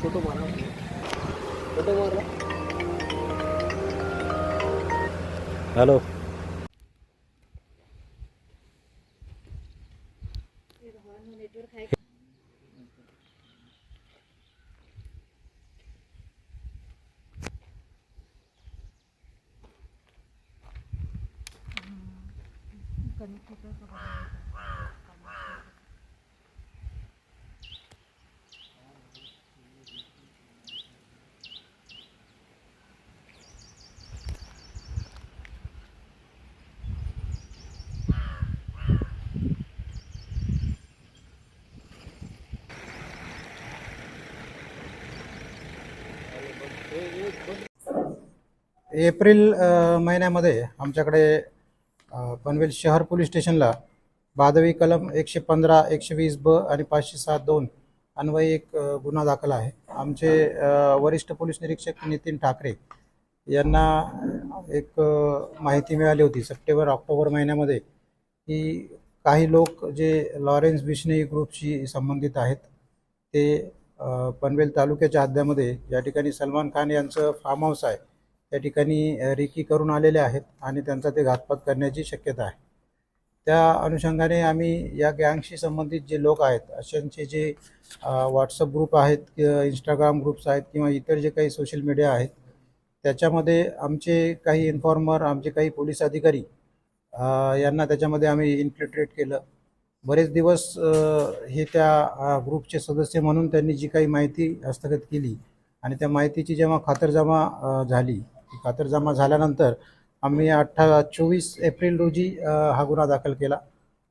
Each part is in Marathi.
फोटो मारा फोटो मारा हॅलो. एप्रिल महिन्यामध्ये आमच्याकडे पनवेल शहर पोलीस स्टेशनला बादवी कलम एकशे पंधरा एकशे वीस ब आणि पाचशे सात दोन अन्वयी एक गुन्हा दाखल आहे. आमचे वरिष्ठ पोलीस निरीक्षक नितीन ठाकरे यांना एक माहिती मिळाली होती सप्टेंबर ऑक्टोबर महिन्यामध्ये की काही लोक जे लॉरेन्स बिश्नोई ग्रुपशी संबंधित आहेत ते पनवेल तालुक्याच्या हद्द्यामध्ये या ठिकाणी सलमान खान यांचं फार्म हाऊस आहे. त्या ठिकाणी रिकी रेकी करून आलेले आहेत आणि त्यांचा ते घातपात करण्याची शक्यता आहे. त्या अनुषंगाने आम्ही या गँगशी संबंधित जे लोक आहेत अशांचे जे व्हॉट्सअप ग्रुप आहेत इंस्टाग्राम ग्रुप्स आहेत किंवा इतर जे काही सोशल मीडिया आहेत त्याच्यामध्ये आमचे काही इन्फॉर्मर आमचे काही पोलीस अधिकारी यांना त्याच्यामध्ये आम्ही इन्फिल्ट्रेट केलं. बरेच दिवस हे त्या ग्रुपचे सदस्य म्हणून त्यांनी जी काही माहिती हस्तगत केली आणि त्या माहितीची जेव्हा खातरजमा झाली खातरजमा झाल्यानंतर आम्ही अठ्ठा चोवीस एप्रिल रोजी हा गुन्हा दाखल केला.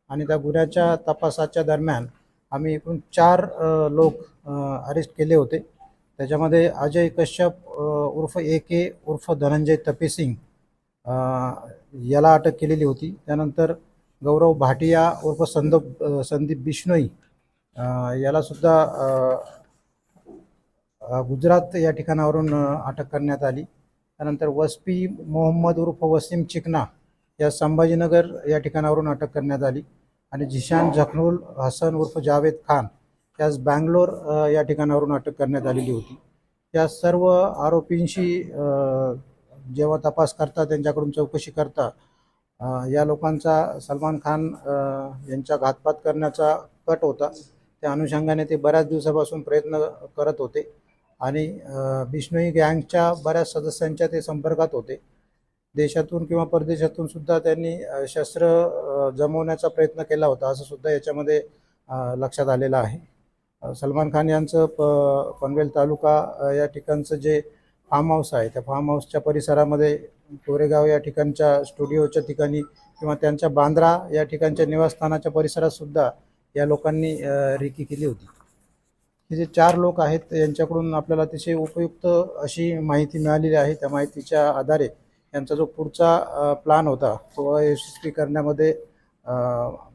आणि त्या गुन्ह्याच्या तपासाच्या दरम्यान आम्ही एकूण चार लोक अरेस्ट केले होते. त्याच्यामध्ये अजय कश्यप उर्फ ए के उर्फ धनंजय तपेसिंग याला अटक केलेली होती. त्यानंतर गौरव भाटिया उर्फ संदप संदीप बिश्नोई यालासुद्धा गुजरात या ठिकाणावरून अटक करण्यात आली. त्यानंतर वस्पी मोहम्मद उर्फ वसीम चिकना या संभाजीनगर या ठिकाणावरून अटक करण्यात आली. आणि झिशान जखनुल हसन उर्फ जावेद खान यास बँगलोर या ठिकाणावरून अटक करण्यात आलेली होती. या सर्व आरोपींशी जेव्हा तपास करता त्यांच्याकडून चौकशी करता या लोकांचा सलमान खान यांच्या घातपात करण्याचा कट होता. त्या अनुषंगाने ते बऱ्याच दिवसापासून प्रयत्न करत होते. आणि अ, बिश्नोई गँगच्या बऱ्याच सदस्यांच्या ते संपर्कात होते. देशातून किंवा परदेशातून सुद्धा त्यांनी शस्त्र जमवण्याचा प्रयत्न केला होता असं सुद्धा याच्यामध्ये लक्षात आलेलं आहे. सलमान खान यांचं प पनवेल तालुका या ठिकाणचं जे फार्म हाऊस आहे त्या फार्म हाऊसच्या परिसरामध्ये कोरेगाव या ठिकाणच्या स्टुडिओच्या ठिकाणी किंवा त्यांच्या बांद्रा या ठिकाणच्या निवासस्थानाच्या परिसरात सुद्धा या लोकांनी अ, रेकी केली होती. हे जे चार लोक आहेत यांच्याकडून आपल्याला अतिशय उपयुक्त अशी माहिती मिळालेली आहे. त्या माहितीच्या आधारे यांचा जो पुढचा प्लान होता तो यशस्वी करण्यामध्ये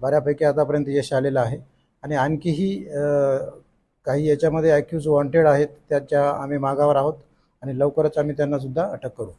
बऱ्यापैकी आतापर्यंत यश आलेलं आहे. आणि आणखीही काही याच्यामध्ये ॲक्यूज वॉन्टेड आहेत त्याच्या आम्ही मागावर आहोत आणि लवकरच आम्ही त्यांनासुद्धा अटक करू.